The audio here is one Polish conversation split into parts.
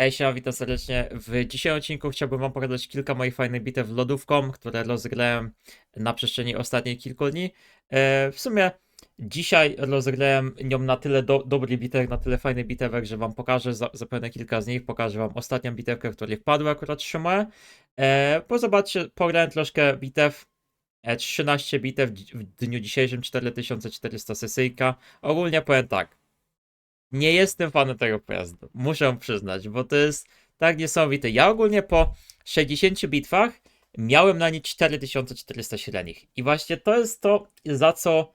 Hej, siema, witam serdecznie. W dzisiejszym odcinku chciałbym wam pokazać kilka moich fajnych bitew lodówką, które rozgrałem na przestrzeni ostatnich kilku dni. E, w sumie dzisiaj rozgrałem nią na tyle do, dobry bitew, na tyle fajny bitewek, że wam pokażę za, zapewne kilka z nich. Pokażę wam ostatnią bitewkę, w której wpadły akurat trzymały. E, bo zobaczcie, pograłem troszkę bitew. E, 13 bitew dzi- w dniu dzisiejszym, 4400 sesyjka. Ogólnie powiem tak. Nie jestem fanem tego pojazdu. Muszę przyznać, bo to jest tak niesamowite. Ja ogólnie po 60 bitwach miałem na nie 4400 średnich. I właśnie to jest to, za co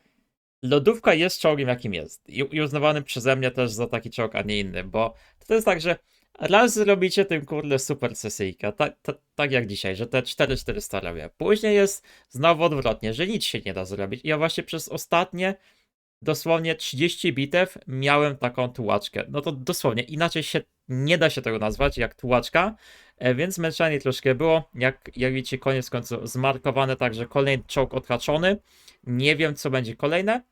lodówka jest czołgiem, jakim jest. I, uznawany przeze mnie też za taki czołg, a nie inny, bo to jest tak, że raz zrobicie tym kurde super sesyjka, tak, tak, tak jak dzisiaj, że te 4400 robię. Później jest znowu odwrotnie, że nic się nie da zrobić. I ja właśnie przez ostatnie dosłownie 30 bitew miałem taką tułaczkę. No to dosłownie, inaczej się nie da się tego nazwać jak tułaczka, e, więc męczanie troszkę było. Jak, jak widzicie, koniec końców zmarkowane, także kolejny czołg odhaczony. Nie wiem, co będzie kolejne,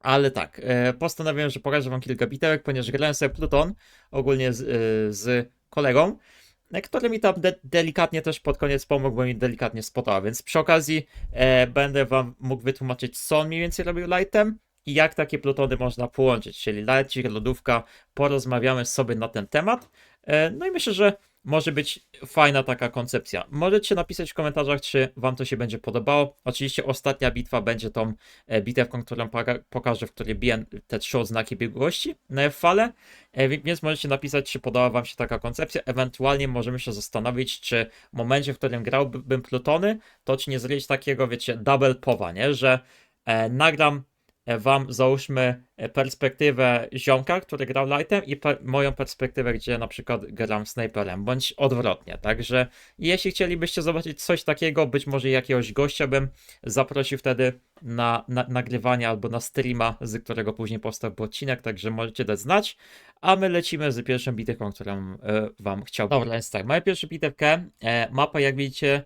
ale tak, e, postanowiłem, że pokażę wam kilka bitełek, ponieważ grałem sobie Pluton ogólnie z, e, z kolegą, który mi tam de- delikatnie też pod koniec pomógł, bo mi delikatnie spotał, więc przy okazji e, będę wam mógł wytłumaczyć, co on mniej więcej robił lightem i jak takie plutony można połączyć, czyli lightik, lodówka, porozmawiamy sobie na ten temat. E, No i myślę, że może być fajna taka koncepcja. Możecie napisać w komentarzach, czy wam to się będzie podobało. Oczywiście ostatnia bitwa będzie tą e, bitewką, którą poka- pokażę, w której biję te trzy odznaki biegłości na fale, więc możecie napisać, czy podoba wam się taka koncepcja. Ewentualnie możemy się zastanowić, czy w momencie, w którym grałbym plutony, to czy nie zrobić takiego, wiecie, double powa, nie? Że e, nagram e, wam, załóżmy, e, perspektywę ziomka, który grał lightem i pe- moją perspektywę, gdzie na przykład gram sniperem, bądź odwrotnie. Także jeśli chcielibyście zobaczyć coś takiego, być może jakiegoś gościa bym zaprosił wtedy na, na nagrywanie albo na streama, z którego później powstałby odcinek, także możecie dać znać. A my lecimy z pierwszą bitewką, którą e, wam chciałbym. Dobra, więc tak, mamy pierwszą bitewkę. E, mapa, jak widzicie,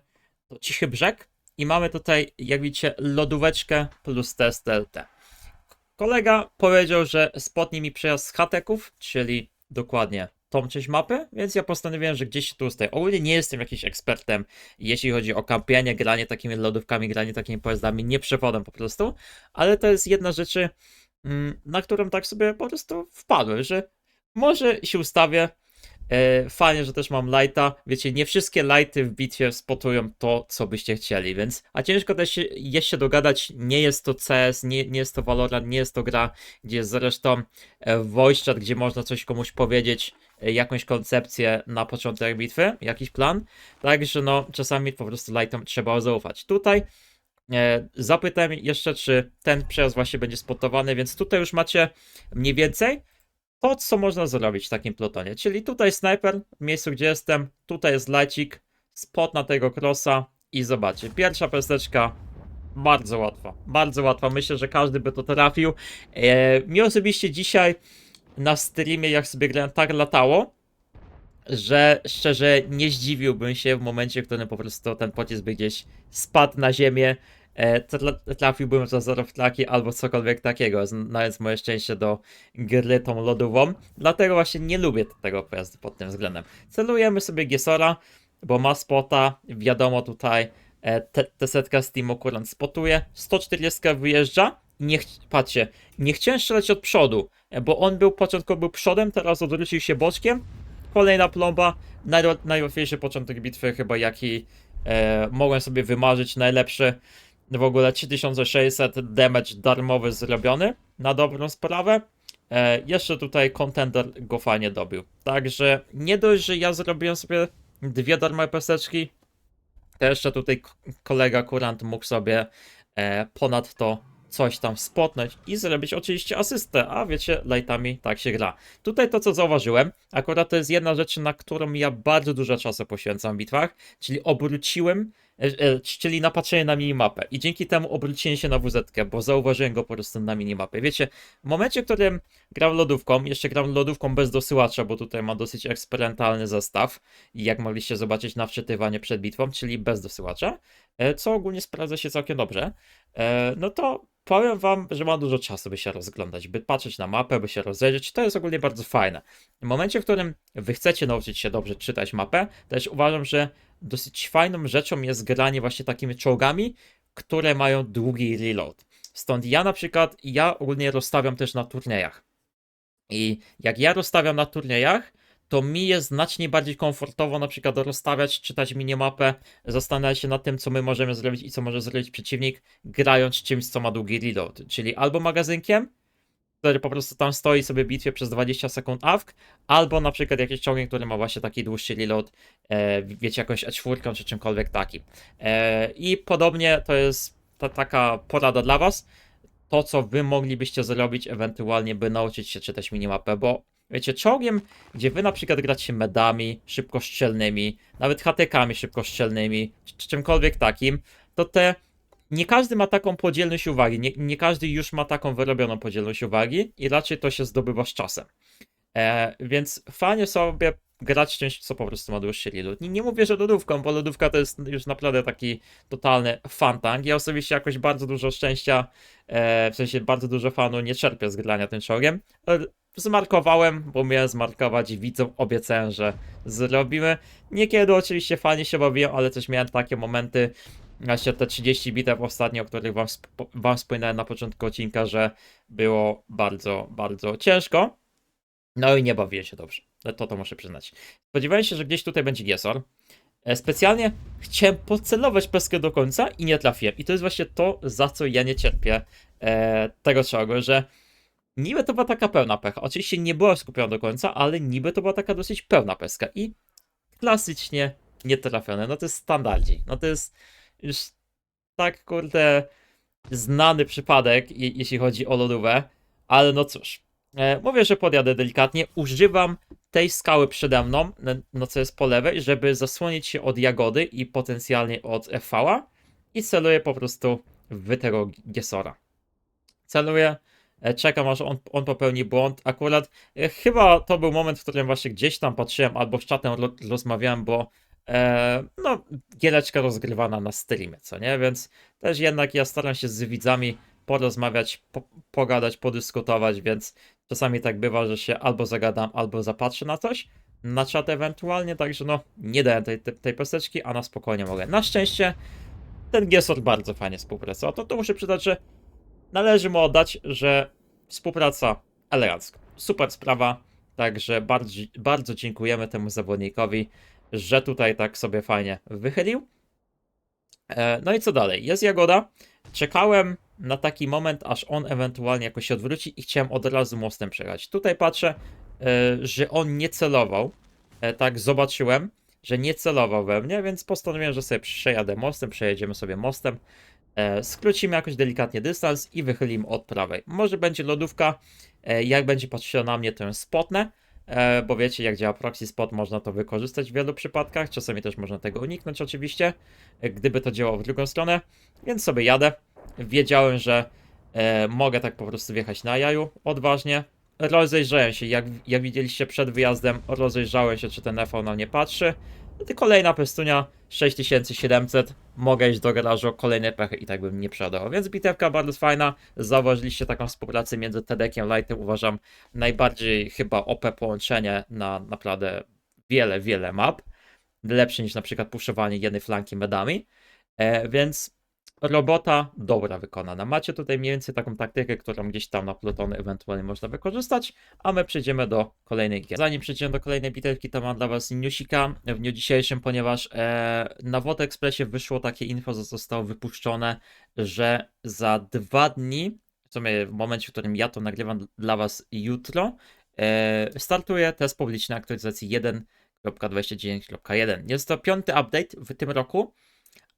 to cichy brzeg. I mamy tutaj, jak widzicie, lodóweczkę plus test LT. Kolega powiedział, że spotnie mi przejazd z hateków, czyli dokładnie tą część mapy, więc ja postanowiłem, że gdzieś się tu ustaję. Ogólnie nie jestem jakimś ekspertem, jeśli chodzi o kampienie, granie takimi lodówkami, granie takimi pojazdami, nie przewodem po prostu, ale to jest jedna rzeczy, mm, na którą tak sobie po prostu wpadłem, że może się ustawię. E, Fajnie, że też mam lighta. Wiecie, nie wszystkie lighty w bitwie spotują to, co byście chcieli, więc. A ciężko też się, dogadać. Nie jest to CS, nie, nie jest to Valorant, nie jest to gra, gdzie jest zresztą e, voice chat, gdzie można coś komuś powiedzieć, e, jakąś koncepcję na początek bitwy, jakiś plan. Także no, czasami po prostu lightom trzeba zaufać. Tutaj zapytałem jeszcze, czy ten przejazd właśnie będzie spotowany, więc tutaj już macie mniej więcej to, co można zrobić w takim plutonie. Czyli tutaj snajper w miejscu, gdzie jestem, tutaj jest lajcik, spot na tego crossa i zobaczcie, pierwsza pesteczka bardzo łatwa, bardzo łatwa. Myślę, że każdy by to trafił. E, mi osobiście dzisiaj na streamie, jak sobie grałem, tak latało, że szczerze nie zdziwiłbym się w momencie, w którym po prostu ten pocisk by gdzieś spadł na ziemię, trafiłbym za zero w tlaki albo cokolwiek takiego, znając moje szczęście do gry tą lodową. Dlatego właśnie nie lubię tego pojazdu pod tym względem. Celujemy sobie Giesora, bo ma spota, wiadomo tutaj e, te, te setka z Team Kurant spotuje, 140 wyjeżdża, nie patrzcie, nie chciałem strzelać od przodu, e, bo on był początkowo był przodem, teraz odwrócił się boczkiem, kolejna plomba, najłatwiejszy początek bitwy chyba jaki e, mogłem sobie wymarzyć, najlepszy w ogóle 3600 damage darmowy zrobiony, na dobrą sprawę. E, jeszcze tutaj contender go fajnie dobił. Także nie dość, że ja zrobiłem sobie dwie darmowe peseczki, to jeszcze tutaj kolega kurant mógł sobie e, ponadto coś tam spotnąć i zrobić oczywiście asystę, a wiecie, lightami tak się gra. Tutaj to, co zauważyłem, akurat to jest jedna rzecz, na którą ja bardzo dużo czasu poświęcam w bitwach, czyli obróciłem, e, e, czyli napatrzenie na minimapę i dzięki temu obróciłem się na WZ, bo zauważyłem go po prostu na minimapie. Wiecie, w momencie, w którym gram lodówką, jeszcze gram lodówką bez dosyłacza, bo tutaj ma dosyć eksperymentalny zestaw jak mogliście zobaczyć na wczytywanie przed bitwą, czyli bez dosyłacza, e, co ogólnie sprawdza się całkiem dobrze. E, no to powiem wam, że ma dużo czasu, by się rozglądać, by patrzeć na mapę, by się rozejrzeć. To jest ogólnie bardzo fajne. W momencie, w którym wy chcecie nauczyć się dobrze czytać mapę, też uważam, że dosyć fajną rzeczą jest granie właśnie takimi czołgami, które mają długi reload. Stąd ja na przykład, ja ogólnie rozstawiam też na turniejach. I jak ja rozstawiam na turniejach, to mi jest znacznie bardziej komfortowo na przykład rozstawiać, czytać minimapę, zastanawiać się nad tym, co my możemy zrobić i co może zrobić przeciwnik, grając czymś, co ma długi reload. Czyli albo magazynkiem, który po prostu tam stoi sobie w bitwie przez 20 sekund AFK, albo na przykład jakiś czołgiem, który ma właśnie taki dłuższy reload, e, wiecie, jakąś E4 czy czymkolwiek takim. E, I podobnie to jest ta, taka porada dla was, to co wy moglibyście zrobić ewentualnie, by nauczyć się czytać minimapę, bo wiecie, czołgiem, gdzie wy na przykład gracie medami szybkostrzelnymi, nawet hatykami szybkostrzelnymi, czy czymkolwiek takim, to te nie każdy ma taką podzielność uwagi, nie, nie każdy już ma taką wyrobioną podzielność uwagi i raczej to się zdobywa z czasem. E, więc fajnie sobie grać czymś, co po prostu ma dłuższy reload. Nie, nie mówię, że lodówką, bo lodówka to jest już naprawdę taki totalny fantang. Ja osobiście jakoś bardzo dużo szczęścia, e, w sensie bardzo dużo fanu nie czerpię z grania tym czołgiem. E, Zmarkowałem, bo miałem zmarkować i widzom obiecałem, że zrobimy. Niekiedy oczywiście fajnie się bawiłem, ale też miałem takie momenty, właśnie te 30 bitew ostatnio, o których wam, wam wspominałem na początku odcinka, że było bardzo, bardzo ciężko. No i nie bawiłem się dobrze. To to muszę przyznać. Spodziewałem się, że gdzieś tutaj będzie Giesor. E, Specjalnie chciałem pocelować peskę do końca i nie trafiłem. I to jest właśnie to, za co ja nie cierpię e, tego czołgu, że niby to była taka pełna pecha. Oczywiście nie była skupiona do końca, ale niby to była taka dosyć pełna peska. I klasycznie nie trafione. No to jest standardzik. No to jest już tak, kurde, znany przypadek, je- jeśli chodzi o lodówę. Ale no cóż, e, mówię, że podjadę delikatnie. Używam tej skały przede mną, no- co jest po lewej, żeby zasłonić się od jagody i potencjalnie od FV-a i celuję po prostu w tego Giesora. Celuję, e, czekam aż on, on popełni błąd. Akurat e, chyba to był moment, w którym właśnie gdzieś tam patrzyłem albo z czatem ro- rozmawiałem, bo e, no, giereczka rozgrywana na streamie, co nie? Więc też jednak ja staram się z widzami porozmawiać, po, pogadać, podyskutować, więc czasami tak bywa, że się albo zagadam, albo zapatrzę na coś, na czat ewentualnie, także no, nie dałem tej, tej, tej peseczki, a na spokojnie mogę. Na szczęście ten Giesor bardzo fajnie współpracował, to, to muszę przyznać, że należy mu oddać, że współpraca elegancka. Super sprawa, także bardzo, bardzo dziękujemy temu zawodnikowi, że tutaj tak sobie fajnie wychylił. E, No i co dalej? Jest Jagoda. Czekałem na taki moment, aż on ewentualnie jakoś się odwróci i chciałem od razu mostem przejechać. Tutaj patrzę, e, że on nie celował. E, Tak, zobaczyłem, że nie celował we mnie, więc postanowiłem, że sobie przejadę mostem, przejedziemy sobie mostem. E, skrócimy jakoś delikatnie dystans i wychylimy od prawej. Może będzie lodówka, jak będzie patrzyła na mnie, to ją spotnę, bo wiecie, jak działa proxy spot, można to wykorzystać w wielu przypadkach, czasami też można tego uniknąć oczywiście, gdyby to działało w drugą stronę, więc sobie jadę. Wiedziałem, że e, mogę tak po prostu wjechać na jaju odważnie. Rozejrzałem się, jak, jak widzieliście przed wyjazdem, rozejrzałem się, czy ten FV na mnie patrzy. No to kolejna pestunia 6700. Mogę iść do garażu, kolejne pechy i tak bym nie przeładował. Więc bitewka bardzo fajna. Zauważyliście taką współpracę między Tedekiem Lightem. Uważam najbardziej chyba OP połączenie na naprawdę wiele, wiele map. Lepsze niż na przykład puszowanie jednej flanki medami. E, więc robota dobra wykonana. Macie tutaj mniej więcej taką taktykę, którą gdzieś tam na plutony ewentualnie można wykorzystać, a my przejdziemy do kolejnej gier. Zanim przejdziemy do kolejnej bitewki, to mam dla Was newsika w dniu dzisiejszym, ponieważ e, na Wod Expressie wyszło takie info, że zostało wypuszczone, że za dwa dni, w sumie w momencie, w którym ja to nagrywam dla Was jutro, e, startuje test publiczny aktualizacji 1.29.1. Jest to piąty update w tym roku,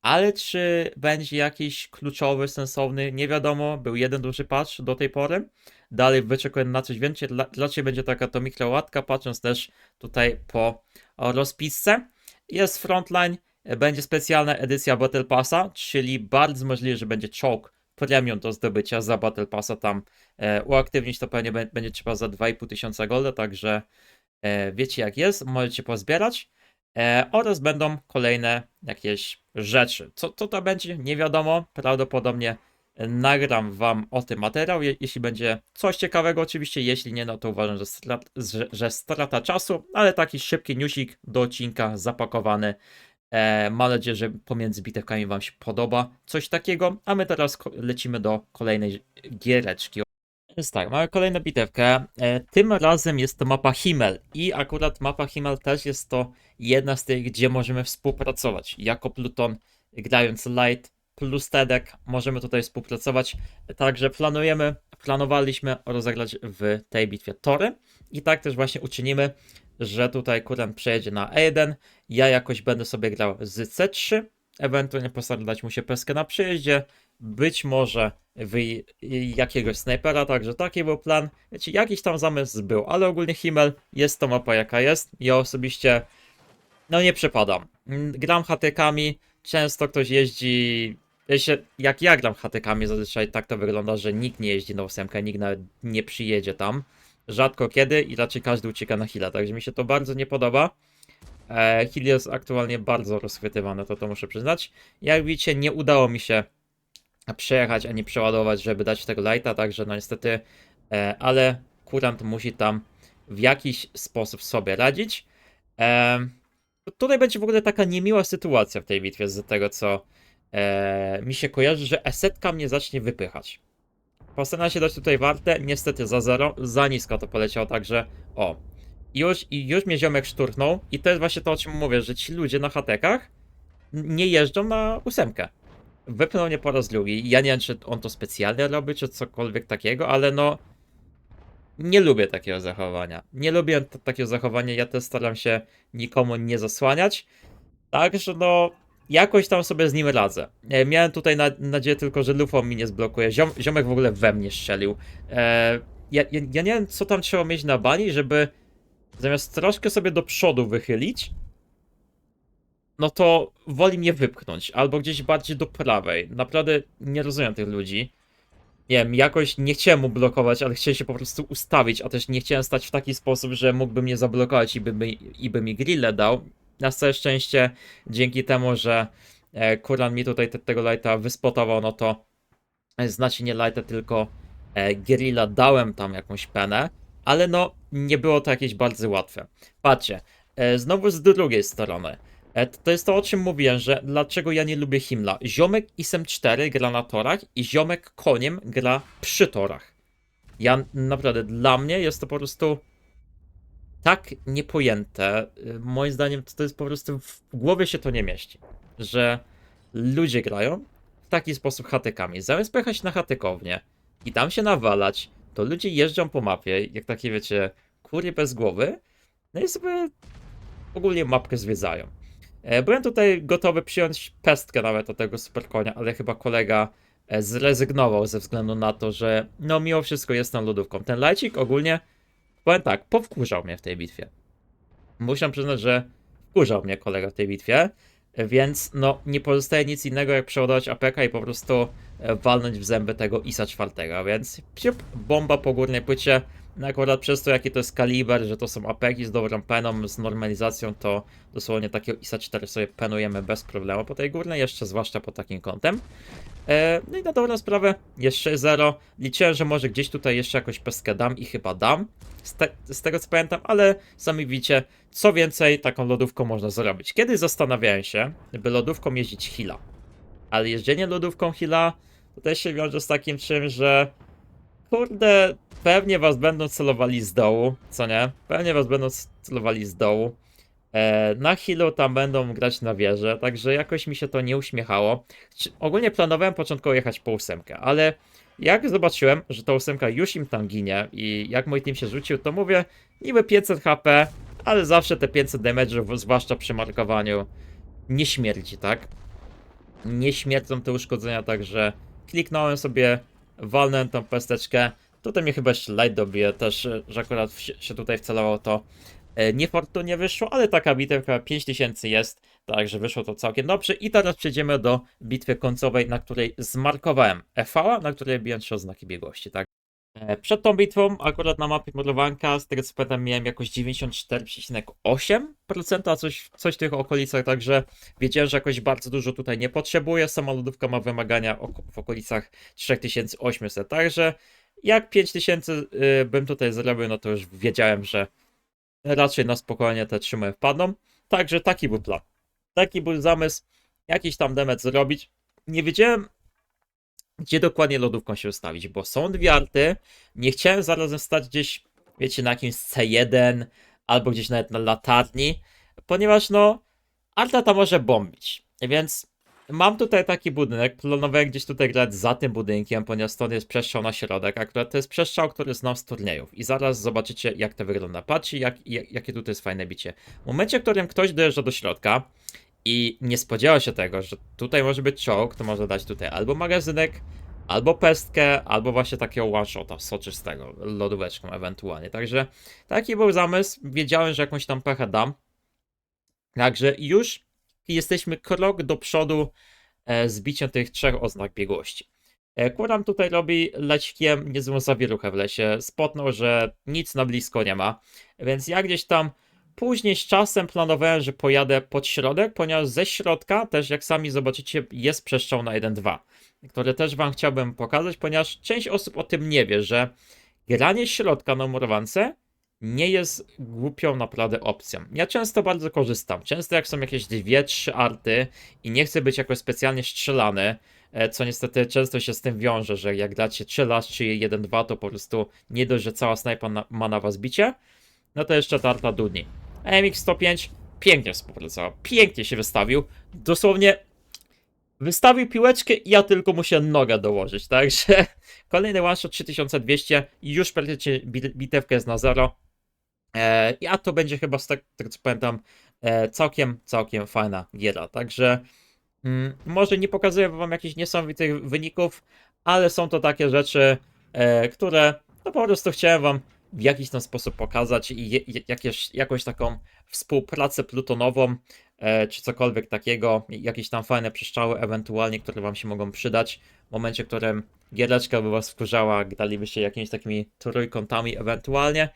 ale czy będzie jakiś kluczowy, sensowny, nie wiadomo. Był jeden duży patch do tej pory. Dalej wyczekuję na coś więcej. Dla- Raczej będzie taka to mikrołatka, patrząc też tutaj po rozpisce. Jest frontline, będzie specjalna edycja Battle Passa, czyli bardzo możliwe, że będzie czołg premium do zdobycia za Battle Passa. Tam e, uaktywnić to pewnie bę- będzie trzeba za 2,5 tysiąca golda, także e, wiecie jak jest, możecie pozbierać. E, oraz będą kolejne jakieś rzeczy. Co, co to będzie? Nie wiadomo. Prawdopodobnie nagram wam o tym materiał, je, jeśli będzie coś ciekawego oczywiście, jeśli nie, no to uważam, że, strat, że, że strata czasu, ale taki szybki newsik do odcinka zapakowany. E, mam nadzieję, że pomiędzy bitewkami wam się podoba coś takiego, a my teraz lecimy do kolejnej giereczki. Jest tak, mamy kolejną bitewkę. E, tym razem jest to mapa Himmel i akurat mapa Himmel też jest to jedna z tych, gdzie możemy współpracować. Jako Pluton, grając Light plus Tedek, możemy tutaj współpracować. Także planujemy, planowaliśmy rozegrać w tej bitwie tory i tak też właśnie uczynimy, że tutaj Kurant przejedzie na E1, ja jakoś będę sobie grał z C3, ewentualnie postaram dać mu się peskę na przyjeździe, być może wy jakiegoś snajpera, także taki był plan. Wiecie, jakiś tam zamysł był, ale ogólnie Himmel jest to mapa jaka jest. Ja osobiście no nie przepadam. Mm, Gram hatykami, często ktoś jeździ. Jak ja gram hatykami, zazwyczaj tak to wygląda, że nikt nie jeździ na ósemkę, nikt nawet nie przyjedzie tam. Rzadko kiedy i raczej każdy ucieka na Hila, także mi się to bardzo nie podoba. E, Hill jest aktualnie bardzo rozchwytywany, to to muszę przyznać. Jak widzicie, nie udało mi się przejechać ani przeładować, żeby dać tego lighta, także no niestety, e, ale kurant musi tam w jakiś sposób sobie radzić. E, tutaj będzie w ogóle taka niemiła sytuacja w tej bitwie z tego, co mi się kojarzy, że esetka mnie zacznie wypychać. Postaram się dać tutaj wartę, niestety za zero, za nisko to poleciało, także o. Już, i już mnie ziomek szturchnął i to jest właśnie to, o czym mówię, że ci ludzie na hatekach nie jeżdżą na ósemkę wypnął mnie po raz drugi. Ja nie wiem, czy on to specjalnie robi, czy cokolwiek takiego, ale no. Nie lubię takiego zachowania. Nie lubię takiego zachowania. Ja też staram się nikomu nie zasłaniać. Także no. Jakoś tam sobie z nim radzę. E, miałem tutaj na, nadzieję tylko, że lufą mi nie zblokuje. Ziom, ziomek w ogóle we mnie strzelił. E, ja, ja, ja nie wiem, co tam trzeba mieć na bani, żeby zamiast troszkę sobie do przodu wychylić, no to woli mnie wypchnąć, albo gdzieś bardziej do prawej. Naprawdę nie rozumiem tych ludzi. Nie wiem, jakoś nie chciałem mu blokować, ale chciałem się po prostu ustawić, a też nie chciałem stać w taki sposób, że mógłby mnie zablokować i by, mi- i by mi grille dał. Na całe szczęście, dzięki temu, że e, Kuran mi tutaj te, tego lighta wyspotował, no to znaczy nie lighta, tylko e, grilla dałem tam jakąś penę, ale no nie było to jakieś bardzo łatwe. Patrzcie, e, znowu z drugiej strony. E, To jest to, o czym mówiłem, że dlaczego ja nie lubię Himmla. Ziomek ISM 4 gra na torach i ziomek koniem gra przy torach. Ja naprawdę, dla mnie jest to po prostu tak niepojęte. Y, Moim zdaniem to, to jest po prostu w głowie się to nie mieści. Że ludzie grają w taki sposób hatykami. Zamiast pojechać na hatykownię i tam się nawalać, to ludzie jeżdżą po mapie, jak takie wiecie, kury bez głowy, no i sobie ogólnie mapkę zwiedzają. E, Byłem tutaj gotowy przyjąć pestkę nawet od tego superkonia, ale chyba kolega e, zrezygnował ze względu na to, że no mimo wszystko jest tam lodówką. Ten lajcik ogólnie, powiem tak, powkurzał mnie w tej bitwie. Muszę przyznać, że wkurzał mnie kolega w tej bitwie, więc no nie pozostaje nic innego jak przeładować APK i po prostu e, walnąć w zęby tego ISA czwartego, więc bomba po górnej płycie. No akurat przez to jaki to jest kaliber, że to są APK z dobrą peną, z normalizacją, to dosłownie takiego ISA 4 sobie penujemy bez problemu po tej górnej, jeszcze zwłaszcza pod takim kątem. E, no i na dobrą sprawę, jeszcze 0. Liczyłem, że może gdzieś tutaj jeszcze jakąś pestkę dam i chyba dam, z, te, z tego co pamiętam, ale sami widzicie, co więcej taką lodówką można zrobić. Kiedyś zastanawiałem się, by lodówką jeździć Hila, ale jeżdżenie lodówką Hila to też się wiąże z takim czym, że kurde, pewnie was będą celowali z dołu, co nie? Pewnie was będą celowali z dołu. E, na Hilu tam będą grać na wieżę, także jakoś mi się to nie uśmiechało. Ogólnie planowałem początkowo jechać po ósemkę, ale jak zobaczyłem, że ta ósemka już im tam ginie i jak mój team się rzucił, to mówię, niby 500 HP, ale zawsze te 500 damage'ów, zwłaszcza przy markowaniu, nie śmierdzi, tak? Nie śmierdzą te uszkodzenia, także kliknąłem sobie, walnąłem tą pesteczkę. Tutaj mnie chyba jeszcze light dobije też, e, że akurat się, tutaj wcelowało to e, niefortunnie wyszło, ale taka bitewka 5000 jest, także wyszło to całkiem dobrze. I teraz przejdziemy do bitwy końcowej, na której zmarkowałem EV, na której biłem trzy oznaki biegłości, tak? E, Przed tą bitwą, akurat na mapie modelowanka, z tego co pamiętam, miałem jakoś 94,8%, coś, coś w tych okolicach, także wiedziałem, że jakoś bardzo dużo tutaj nie potrzebuję. Sama lodówka ma wymagania w okolicach 3800, także jak 5000 y, bym tutaj zrobił, no to już wiedziałem, że raczej na spokojnie te trzy moje wpadną. Także taki był plan. Taki był zamysł, jakiś tam demet zrobić. Nie wiedziałem, gdzie dokładnie lodówką się ustawić, bo są dwie arty. Nie chciałem zarazem stać gdzieś, wiecie, na jakimś C1 albo gdzieś nawet na latarni, ponieważ no, arta ta może bombić. Więc mam tutaj taki budynek, planowałem gdzieś tutaj grać za tym budynkiem, ponieważ stąd jest przestrzał na środek. Akurat to jest przestrzał, który znam z turniejów. I zaraz zobaczycie, jak to wygląda. Patrzcie, jak, jak, jakie tutaj jest fajne bicie. W momencie, w którym ktoś dojeżdża do środka i nie spodziewa się tego, że tutaj może być czołg, to może dać tutaj albo magazynek, albo pestkę, albo właśnie takiego one-shota soczystego, lodóweczką ewentualnie. Także taki był zamysł. Wiedziałem, że jakąś tam pechę dam. Także już jesteśmy krok do przodu e, z biciem tych trzech oznak biegłości. E, Kuram tutaj robi lećkiem niezłą zawieruchę w lesie. Spotnął, że nic na blisko nie ma. Więc ja gdzieś tam później z czasem planowałem, że pojadę pod środek, ponieważ ze środka też, jak sami zobaczycie, jest przestrzał na 1-2, który też wam chciałbym pokazać, ponieważ część osób o tym nie wie, że granie środka na murowance nie jest głupią naprawdę opcją. Ja często bardzo korzystam. Często jak są jakieś dwie, trzy arty i nie chcę być jakoś specjalnie strzelany, e, co niestety często się z tym wiąże, że jak dacie 3 las czy 1-2, to po prostu nie dość, że cała snajpa na, ma na was bicie, no to jeszcze tarta dudni. MX-105 pięknie współpracował, pięknie się wystawił. Dosłownie wystawił piłeczkę i ja tylko musiałem nogę dołożyć, także kolejny one shot 3200 i już praktycznie bi- bitewka jest na zero. E, a to będzie chyba z tego co pamiętam e, całkiem, całkiem fajna giera, także mm, może nie pokazuję wam jakichś niesamowitych wyników, ale są to takie rzeczy, e, które no po prostu chciałem wam w jakiś tam sposób pokazać i je, jakieś, jakąś taką współpracę plutonową, e, czy cokolwiek takiego, jakieś tam fajne przeszczały ewentualnie, które wam się mogą przydać w momencie, w którym giereczka by was wkurzała, gralibyście jakimiś takimi trójkątami ewentualnie.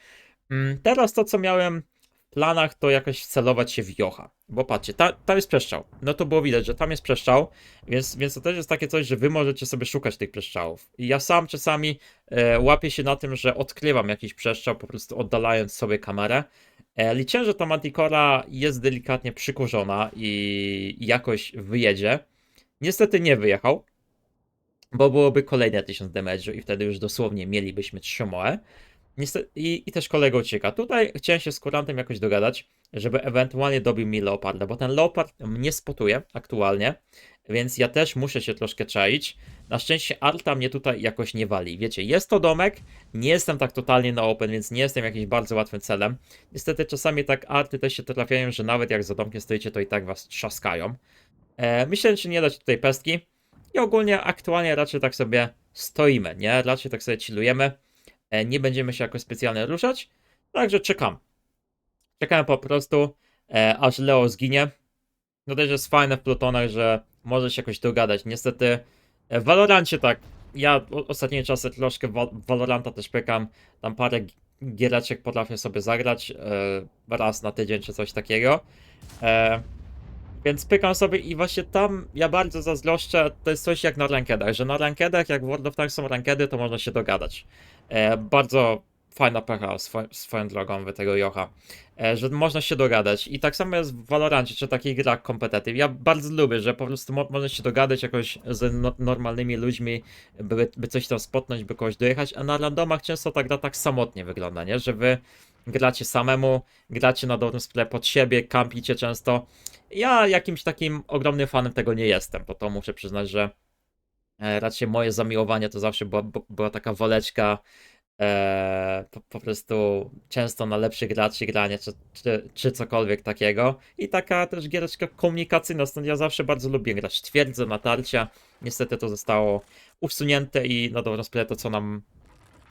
Mm, Teraz to, co miałem w planach, to jakoś wcelować się w Jocha. Bo patrzcie, ta, tam jest przeszczał. No to było widać, że tam jest przeszczał, więc, więc to też jest takie coś, że wy możecie sobie szukać tych przeszczałów. I ja sam czasami łapię się na tym, że odkrywam jakiś przeszczał, po prostu oddalając sobie kamerę. E, liczę, że ta Manticora jest delikatnie przykurzona i jakoś wyjedzie. Niestety nie wyjechał, bo byłoby kolejne 1000 damage'u i wtedy już dosłownie mielibyśmy 3 moe. Niestety, i, I też kolega ucieka. Tutaj chciałem się z kurantem jakoś dogadać, żeby ewentualnie dobił mi Leoparda, bo ten Leopard mnie spotuje aktualnie, więc ja też muszę się troszkę czaić. Na szczęście Arta mnie tutaj jakoś nie wali. Wiecie, jest to domek, nie jestem tak totalnie na open, więc nie jestem jakimś bardzo łatwym celem. Niestety czasami tak arty też się trafiają, że nawet jak za domkiem stoicie, to i tak was trzaskają. E, myślę, że nie dać tutaj pestki. I ogólnie aktualnie raczej tak sobie stoimy, nie? Raczej tak sobie chillujemy. E, nie będziemy się jakoś specjalnie ruszać, także czekam. Czekamy po prostu, e, aż Leo zginie. No też jest fajne w Plutonach, że może się jakoś dogadać. Niestety w Valorancie tak, ja ostatnie czasy troszkę Valoranta też pykam, tam parę gi- giereczek potrafię sobie zagrać, e, raz na tydzień czy coś takiego. E, więc pykam sobie i właśnie tam ja bardzo zazdroszczę, to jest coś jak na rankedach, że na rankedach, jak w World of Tanks są rankedy, to można się dogadać. E, bardzo fajna pecha swo, swoją drogą wy tego Jocha, e, że można się dogadać. I tak samo jest w Valorancie, czy takich grach competitive. Ja bardzo lubię, że po prostu mo można się dogadać jakoś z no normalnymi ludźmi, by, by coś tam spotnąć, by kogoś dojechać, a na randomach często ta gra tak samotnie wygląda, nie? Że wy gracie samemu, gracie na dobrym sklepie pod siebie, kampicie często. Ja jakimś takim ogromnym fanem tego nie jestem, bo to muszę przyznać, że e, raczej moje zamiłowanie to zawsze była, była taka woleczka e, po, po prostu często na lepszych graczy granie, czy, czy, czy cokolwiek takiego. I taka też giereczka komunikacyjna, stąd ja zawsze bardzo lubię grać twierdzę, natarcia. Niestety to zostało usunięte i na dobrą sprawę to co nam,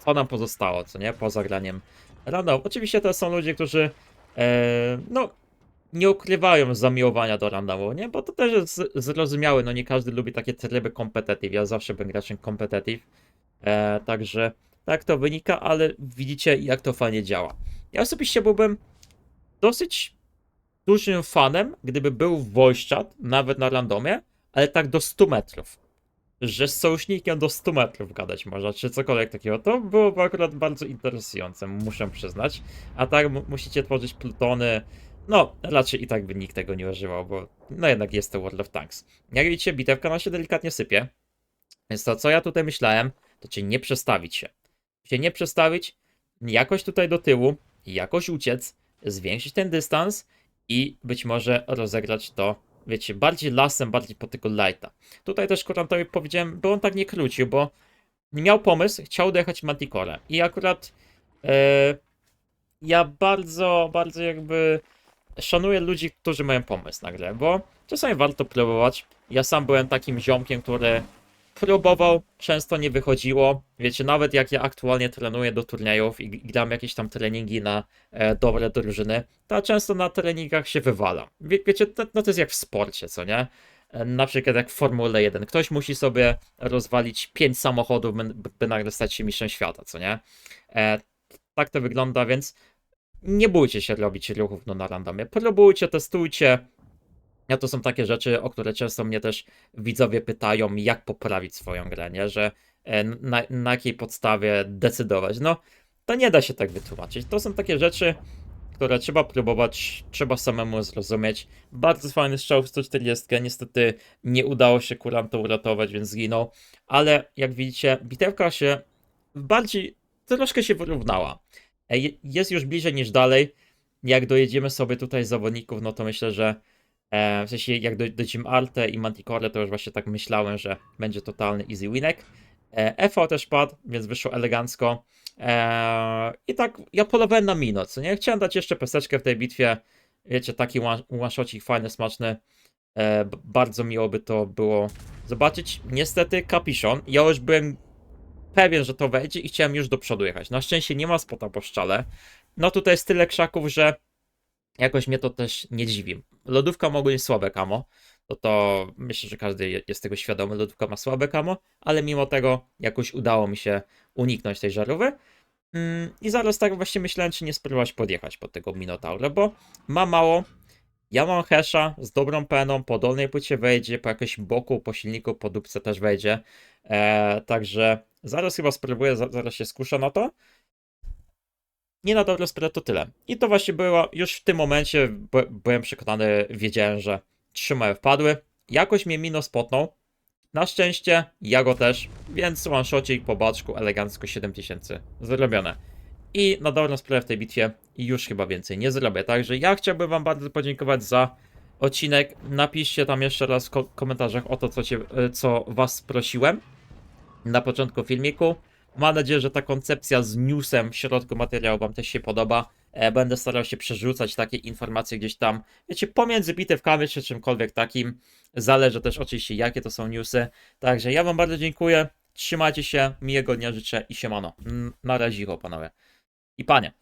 co nam pozostało, co nie, poza graniem random. Oczywiście to są ludzie, którzy e, no nie ukrywają zamiłowania do randomu, nie? Bo to też jest zrozumiałe, no nie każdy lubi takie tryby competitive, ja zawsze będę graczem competitive, e, także tak to wynika, ale widzicie jak to fajnie działa. Ja osobiście byłbym dosyć dużym fanem, gdyby był voice nawet na randomie, ale tak do 100 metrów. Że z sojusznikiem do 100 metrów gadać można, czy cokolwiek takiego. To byłoby akurat bardzo interesujące, muszę przyznać. A tak mu- musicie tworzyć plutony. No, raczej i tak by nikt tego nie używał, bo no jednak jest to World of Tanks. Jak widzicie, bitewka nam się delikatnie sypie. Więc to, co ja tutaj myślałem, to czy nie przestawić się. Się nie przestawić, jakoś tutaj do tyłu, jakoś uciec, zwiększyć ten dystans i być może rozegrać to, wiecie, bardziej lasem, bardziej po tego lighta. Tutaj też Kurantowi powiedziałem, by on tak nie krócił, bo miał pomysł, chciał dojechać Manticore i akurat e, ja bardzo, bardzo jakby szanuję ludzi, którzy mają pomysł na grę, bo czasami warto próbować. Ja sam byłem takim ziomkiem, który próbował, często nie wychodziło. Wiecie, nawet jak ja aktualnie trenuję do turniejów i gram jakieś tam treningi na e, dobre drużyny, to często na treningach się wywala. Wie, wiecie, to, no to jest jak w sporcie, co nie? E, Na przykład jak w Formule 1. Ktoś musi sobie rozwalić 5 samochodów, by, by nagle stać się mistrzem świata, co nie? E, tak to wygląda, więc nie bójcie się robić ruchów no, na randomie. Próbujcie, testujcie. Ja to są takie rzeczy, o które często mnie też widzowie pytają, jak poprawić swoją grę, nie? Że e, na, na jakiej podstawie decydować. No, to nie da się tak wytłumaczyć. To są takie rzeczy, które trzeba próbować, trzeba samemu zrozumieć. Bardzo fajny strzał w 140. Niestety nie udało się kurantom uratować, więc zginął. Ale jak widzicie, bitewka się bardziej, troszkę się wyrównała. E, je- Jest już bliżej niż dalej. Jak dojedziemy sobie tutaj zawodników, no to myślę, że e, w sensie jak do, dojdziemy Arte i Manticore, to już właśnie tak myślałem, że będzie totalny easy winek. E, EV też padł, więc wyszło elegancko. E, I tak ja polowałem na Mino, co nie? Chciałem dać jeszcze peseczkę w tej bitwie. Wiecie, taki one- one-shotcik fajny, smaczny. E, bardzo miło by to było zobaczyć. Niestety Capiszon, ja już byłem pewien, że to wejdzie i chciałem już do przodu jechać. Na szczęście nie ma spota po szczale. No tutaj jest tyle krzaków, że jakoś mnie to też nie dziwi. Lodówka ma ogólnie słabe kamo, to to myślę, że każdy je- jest tego świadomy, lodówka ma słabe kamo, ale mimo tego jakoś udało mi się uniknąć tej żarówy. Mm, I zaraz tak właśnie myślałem, czy nie spróbować podjechać pod tego Minotaura, bo ma mało. Ja mam hesza z dobrą peną, po dolnej płycie wejdzie, po jakimś boku, po silniku, po dupce też wejdzie. E, także zaraz chyba spróbuję, za, zaraz się skuszę na to. Nie na dobre sprawę to tyle. I to właśnie było, już w tym momencie by, byłem przekonany, wiedziałem, że trzy moje wpadły. Jakoś mnie Mino spotnął. Na szczęście ja go też, więc one shotcik po baczku elegancko 7000 zrobione. I na dobrą sprawę w tej bitwie już chyba więcej nie zrobię. Także ja chciałbym wam bardzo podziękować za odcinek. Napiszcie tam jeszcze raz w ko- komentarzach o to, co, cię, e, co was prosiłem na początku filmiku. Mam nadzieję, że ta koncepcja z newsem w środku materiału Wam też się podoba. E, Będę starał się przerzucać takie informacje gdzieś tam, wiecie, pomiędzy bitewkami czy czymkolwiek takim. Zależy też oczywiście, jakie to są newsy. Także ja Wam bardzo dziękuję. Trzymajcie się, miłego dnia życzę i siemano. Mm, Na razie, panowie. I panie.